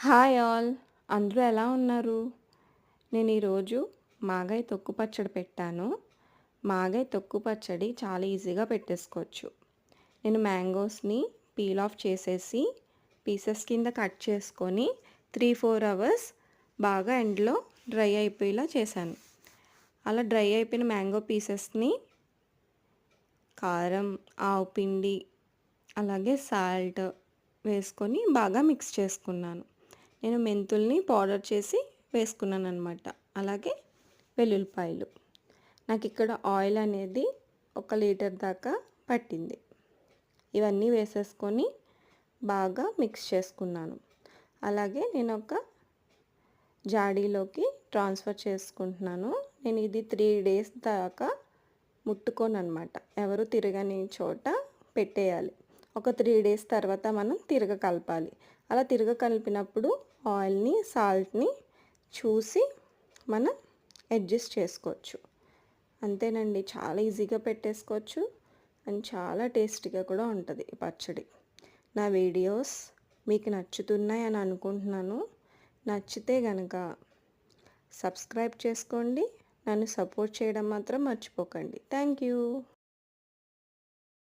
Hi all. అందరూ ఎలా ఉన్నారు? నేను ఈరోజు మాగాయ తొక్కు పచ్చడి పెట్టాను. మాగాయ తొక్కు పచ్చడి చాలా ఈజీగా పెట్టేసుకోవచ్చు. నేను మ్యాంగోస్ని పీల్ ఆఫ్ చేసేసి పీసెస్ కింద కట్ చేసుకొని త్రీ ఫోర్ అవర్స్ బాగా ఎండ్లో డ్రై అయిపోయేలా చేశాను. అలా డ్రై అయిపోయిన మ్యాంగో పీసెస్ని కారం ఆవు పిండి అలాగే సాల్ట్ వేసుకొని బాగా మిక్స్ చేసుకున్నాను. నేను మెంతుల్ని పౌడర్ చేసి వేసుకున్నాను అనమాట అలాగే వెల్లుల్లిపాయలు. నాకు ఇక్కడ ఆయిల్ అనేది ఒక లీటర్ దాకా పట్టింది. ఇవన్నీ వేసేసుకొని బాగా మిక్స్ చేసుకున్నాను. అలాగే నేను ఒక జాడీలోకి ట్రాన్స్ఫర్ చేసుకుంటున్నాను. నేను ఇది త్రీ డేస్ దాకా ముట్టుకోను అనమాట ఎవరు తిరగని చోట పెట్టేయాలి. ఒక త్రీ డేస్ తర్వాత మనం తిరగ కలపాలి. అలా తిరగ కలిపినప్పుడు ఆయిల్ని సాల్ట్ని చూసి మనం అడ్జస్ట్ చేసుకోవచ్చు. అంతేనండి. చాలా ఈజీగా పెట్టేసుకోవచ్చు. అండ్ చాలా టేస్టీగా కూడా ఉంటుంది ఈ పచ్చడి. నా వీడియోస్ మీకు నచ్చుతున్నాయి అని అనుకుంటున్నాను. నచ్చితే కనుక సబ్స్క్రైబ్ చేసుకోండి. నన్ను సపోర్ట్ చేయడం మాత్రం మర్చిపోకండి. Thank you.